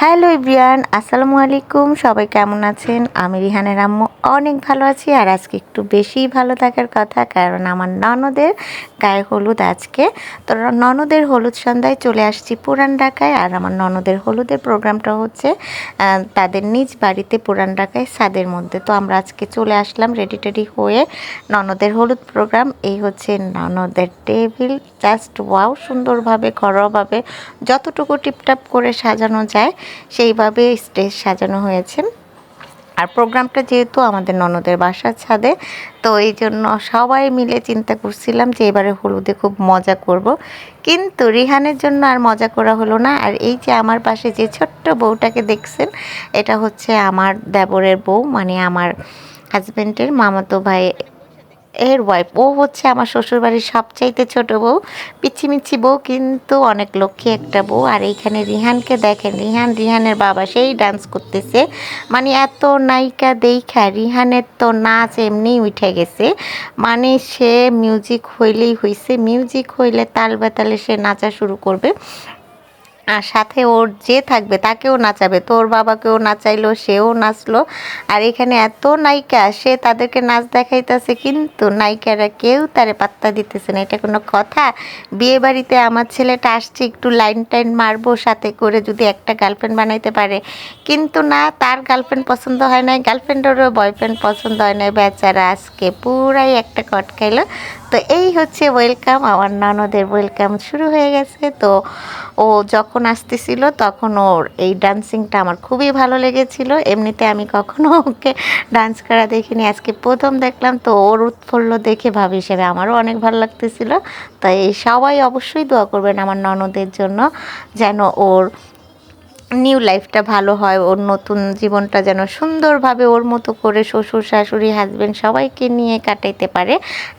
Hello ইব্রিয়ান আসসালামু আলাইকুম। সবাই কেমন আছেন? আমি রিহানের আম্মু অনেক ভালো আছি আর আজকে একটু বেশি ভালো থাকার কথা, কারণ আমার ননদের গায়ে হলুদ আজকে। তো ননদের হলুদ সন্ধ্যায় চলে আসছি পুরান ঢাকায় আর আমার ননদের হলুদের প্রোগ্রামটা হচ্ছে তাদের নিজ বাড়িতে পুরান ঢাকায় ছাদের মধ্যে। তো আমরা আজকে চলে আসলাম রেডি টেডি হয়ে ননদের হলুদ প্রোগ্রাম। এই হচ্ছে ননদের টেবিল। জাস্ট ওয়াও, সুন্দরভাবে, ঘরোয়াভাবে যতটুকু টিপটাপ করে সাজানো যায়। সেইভাবে স্টেজ সাজানো হয়েছে। আর প্রোগ্রামটা যেহেতু আমাদের ননদের বাসার ছাদে, তো এই জন্য সবাই মিলে চিন্তা করছিলাম যে এবারে হলুদে খুব মজা করব। কিন্তু রিহানের জন্য আর মজা করা হলো না। আর এই যে আমার পাশে যে ছোট্ট বউটাকে দেখছেন, এটা হচ্ছে আমার দেবরের বউ মানে আমার হাজব্যান্ডের মামাতো ভাই এর ওয়াইফ ও হচ্ছে আমার শ্বশুরবাড়ির সবচাইতে ছোট বউ। পিচ্ছি মিচ্ছি বউ কিন্তু অনেক লক্ষ্মী একটা বউ। আর এইখানে রিহানকে দেখেন, রিহান রিহানের বাবা, সেই ডান্স করতেছে। মানে এত নায়িকা দেখা, রিহানের তো নাচ এমনি উঠে গেছে। মানে সে মিউজিক হইলেই হইছে। মিউজিক হইলে তাল বেতালে সে নাচা শুরু করবে। আর সাথে ওর যে থাকবে তাকেও নাচাবে। তোর বাবাকেও নাচাইলো, সেও নাচলো। আর এখানে এত নায়িকা, সে তাদেরকে নাচ দেখাইতেছে, কিন্তু নায়িকারা কেউ তারে পাত্তা দিতেছে না। এটা কোনো কথা? বিয়ে বাড়িতে আমার ছেলেটা আসছে, একটু লাইন টাইন মারবো, সাথে করে যদি একটা গার্লফ্রেন্ড বানাইতে পারে। কিন্তু না, তার গার্লফ্রেন্ড পছন্দ হয় নাই, গার্লফ্রেন্ডেরও বয়ফ্রেন্ড পছন্দ হয় না বেচারা আজকে পুরাই একটা কট খাইলো। তো এই হচ্ছে ওয়েলকাম আমার ননদের ওয়েলকাম শুরু হয়ে গেছে। তো ও যখন আসতেছিল, তখন ওর এই ডান্সিংটা আমার খুবই ভালো লেগেছিল। এমনিতে আমি কখনো ওকে ডান্স করা দেখিনি। আজকে প্রথম দেখলাম, তো ওর উৎফুল্ল দেখে ভাব হিসেবে আমারও অনেক ভালো লাগতেছিল। তাই সবাই অবশ্যই দোয়া করবেন আমার ননদের জন্য, যেন ওর নিউ লাইফটা ভালো হয়, ওর নতুন জীবনটা যেন সুন্দরভাবে ওর মতো করে শ্বশুর, শাশুড়ি হাজবেন্ড সবাইকে নিয়ে কাটাইতে পারে।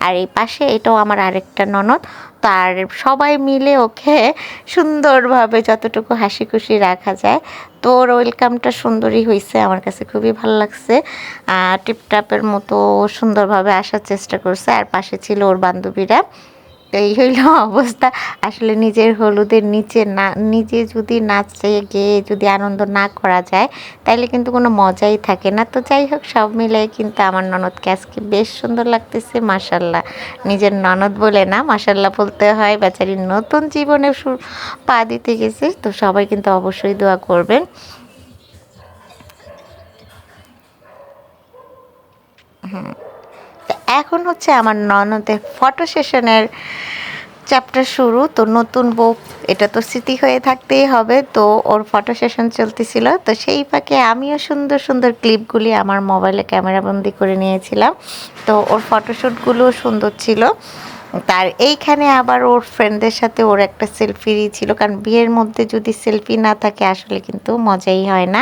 আর এই পাশে এটাও আমার আরেকটা ননদ, তার সবাই মিলে ওকে সুন্দরভাবে যতটুকু হাসি খুশি রাখা যায়, তো ওর ওয়েলকামটা সুন্দরই হয়েছে আমার কাছে খুবই ভালো লাগছে। টিপটাপের মতো সুন্দরভাবে আসার চেষ্টা করছে, আর পাশে ছিল ওর বান্ধবীরা। তো এই হইল অবস্থা। আসলে নিজের হলুদের নিচে না, নিজে যদি নাচে গিয়ে যদি আনন্দ না করা যায়, তাইলে কিন্তু কোনো মজাই থাকে না। তো যাই হোক, সব মিলাই কিন্তু আমার ননদকে আজকে বেশ সুন্দর লাগতেছে মাসাল্লাহ নিজের ননদ বলে না মাসাল্লাহ বলতে হয়, বেচারির নতুন জীবনে পা দিতে গেছে। তো সবাই কিন্তু অবশ্যই দোয়া করবেন। তো এখন হচ্ছে আমার ননদের ফটো সেশনের চ্যাপ্টার শুরু, তো নতুন বউ, এটা তো স্মৃতি হয়ে থাকতেই হবে, তো ওর ফটো সেশন চলতেছিল, তো সেই ফাঁকে আমিও সুন্দর সুন্দর ক্লিপগুলি আমার মোবাইলে ক্যামেরাবন্দি করে নিয়েছিলাম, তো ওর ফটোশ্যুটগুলো সুন্দর ছিল, তার এইখানে আবার ওর ফ্রেন্ডদের সাথে ওর একটা সেলফি ছিল, কারণ বিয়ের মধ্যে যদি সেলফি না থাকে আসলে কিন্তু মজাই হয় না,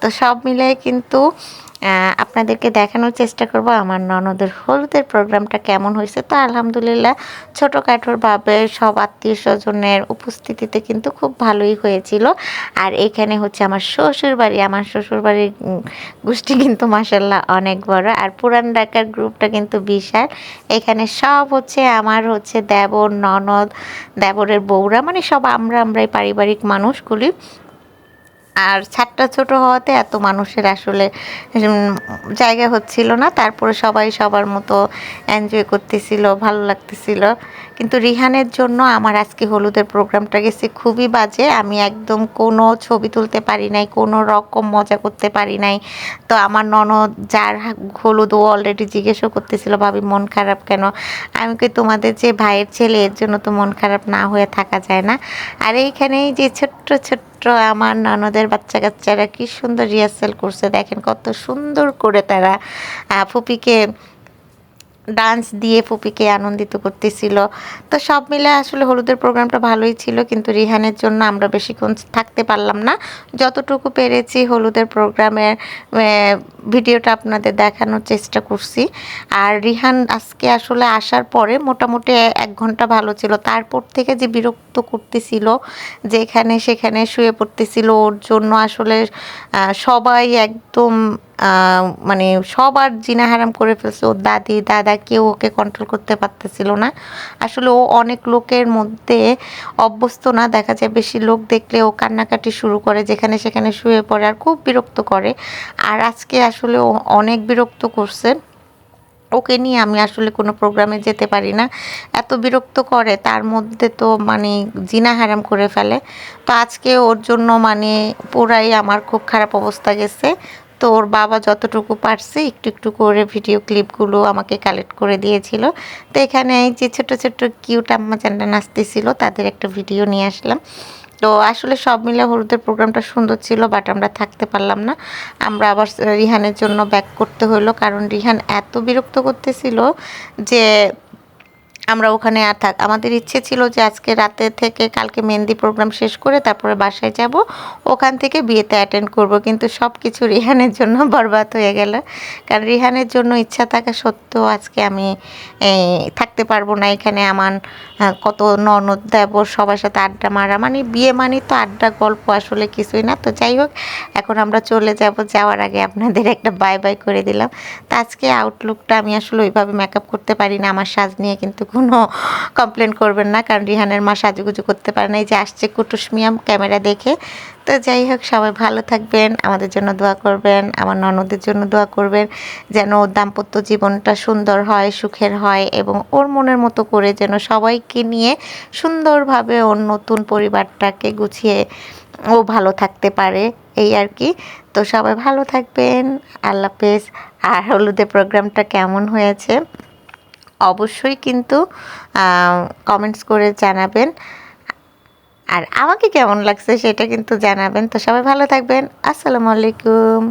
তো সব মিলিয়ে কিন্তু আপনাদেরকে দেখানোর চেষ্টা করব আমার ননদের হলুদের প্রোগ্রামটা কেমন হয়েছে। তো আলহামদুলিল্লাহ ছোটোখাটোরভাবে সব আত্মীয় স্বজনের উপস্থিতিতে কিন্তু খুব ভালোই হয়েছিল। আর এখানে হচ্ছে আমার শ্বশুর বাড়ি, আমার শ্বশুর বাড়ির গোষ্ঠী কিন্তু মাসাল্লাহ অনেক বড়। আর পুরান ঢাকার গ্রুপটা কিন্তু বিশাল। এখানে সব হচ্ছে আমার হচ্ছে দেবর, ননদ, দেবরের বউরা মানে সব আমরা আমরাই পারিবারিক মানুষগুলি। আর ছাদটা ছোট হওয়াতে এত মানুষের আসলে জায়গা হচ্ছিল না। তারপরে সবাই সবার মতো এনজয় করতেছিল, ভালো লাগতেছিল। কিন্তু রিহানের জন্য আমার আজকে হলুদের প্রোগ্রামটা গেছে খুবই বাজে। আমি একদম কোনো ছবি তুলতে পারি নাই, কোনো রকম মজা করতে পারি নাই। তো আমার ননদ যার হলুদ ও অলরেডি জিজ্ঞেসও করতেছিল, ভাবি, মন খারাপ কেন? আমি কি তোমাদের যে ভাইয়ের ছেলে, এর জন্য তো মন খারাপ না হয়ে থাকা যায় না। আর এইখানেই যে ছোট্ট ছোট্ট আমার ননদের বাচ্চা কাচ্চারা কি সুন্দর রিহার্সাল করছে। দেখেন কত সুন্দর করে তারা ফুপিকে ডান্স দিয়ে ফুপিকে আনন্দিত করতেছিল। তো সব মিলে আসলে হলুদের প্রোগ্রামটা ভালোই ছিল, কিন্তু রিহানের জন্য আমরা বেশিক্ষণ থাকতে পারলাম না। যতটুকু পেরেছি হলুদের প্রোগ্রামের ভিডিওটা আপনাদের দেখানোর চেষ্টা করছি। আর রিহান আজকে আসলে আসার পরে মোটামুটি এক ঘণ্টা ভালো ছিল। তারপর থেকে যে বিরক্ত করতেছিল, যেখানে সেখানে শুয়ে পড়তেছিল, ওর জন্য আসলে সবাই একদম মানে সবার জিনা হারাম করে ফেলছে। ওর দাদি, দাদা কেউ ওকে কন্ট্রোল করতে পারতেছিল না। আসলে ও অনেক লোকের মধ্যে অভ্যস্ত না। দেখা যায় বেশি লোক দেখলে ও কান্নাকাটি শুরু করে, যেখানে সেখানে শুয়ে পড়ে আর খুব বিরক্ত করে। আর আজকে আসলে ও অনেক বিরক্ত করছে। ওকে নিয়ে আমি আসলে কোনো প্রোগ্রামে যেতে পারি না। এত বিরক্ত করে, তার মধ্যে তো মানে জিনা হারাম করে ফেলে। তো আজকে ওর জন্য মানে পুরাই আমার খুব খারাপ অবস্থা গেছে। তো ওর বাবা যতটুকু পারছে একটু একটু করে ভিডিও ক্লিপগুলো আমাকে কালেক্ট করে দিয়েছিল। তো এখানে এই যে ছোট ছোট কিউট আম্মা চান্ডা নাচতেছিল, তাদের একটা ভিডিও নিয়ে আসলাম। তো আসলে সব মিলে হলুদের প্রোগ্রামটা সুন্দর ছিল বাট আমরা থাকতে পারলাম না। আমরা আবার রিহানের জন্য ব্যাক করতে হলো কারণ রিহান এত বিরক্ত করতেছিল যে আমরা ওখানে আর থাক, আমাদের ইচ্ছে ছিল যে আজকে রাতে থেকে কালকে মেহেন্দি প্রোগ্রাম শেষ করে তারপরে বাসায় যাব, ওখান থেকে বিয়েতে অ্যাটেন্ড করব। কিন্তু সব কিছু রিহানের জন্য বরবাদ হয়ে গেল। কারণ রিহানের জন্য ইচ্ছা থাকা সত্ত্বেও আজকে আমি থাকতে পারব না। এখানে আমার কত ননদ দেবর সবার সাথে আড্ডা মারা। মানে বিয়ে মানে তো আড্ডা, গল্প আসলে কিছুই না। তো যাই হোক, এখন আমরা চলে যাব। যাওয়ার আগে আপনাদের একটা বাই বাই করে দিলাম। তো আজকে আউটলুকটা আমি আসলে ওইভাবে মেকআপ করতে পারি না। আমার সাজ নিয়ে কিন্তু কোনো কমপ্লেন করবেন না, কারণ রিহানের মা সাজুগুজু করতে পারে না। এই যে আসছে কুটুস মিয়াম ক্যামেরা দেখে। তো যাই হোক, সবাই ভালো থাকবেন, আমাদের জন্য দোয়া করবেন, আমার ননদের জন্য দোয়া করবেন, যেন ওর দাম্পত্য জীবনটা সুন্দর হয়, সুখের হয়, এবং ওর মনের মতো করে যেন সবাইকে নিয়ে সুন্দরভাবে ওর নতুন পরিবারটাকে গুছিয়ে ও ভালো থাকতে পারে, এই আর কি। তো সবাই ভালো থাকবেন, আল্লাহ হাফেজ। আর হলুদে প্রোগ্রামটা কেমন হয়েছে? অবশ্যই কিন্তু কমেন্টস করে জানাবেন। আর আমাকে কেমন লাগছে সেটা কিন্তু জানাবেন। তো সবাই ভালো থাকবেন। আসসালামু আলাইকুম।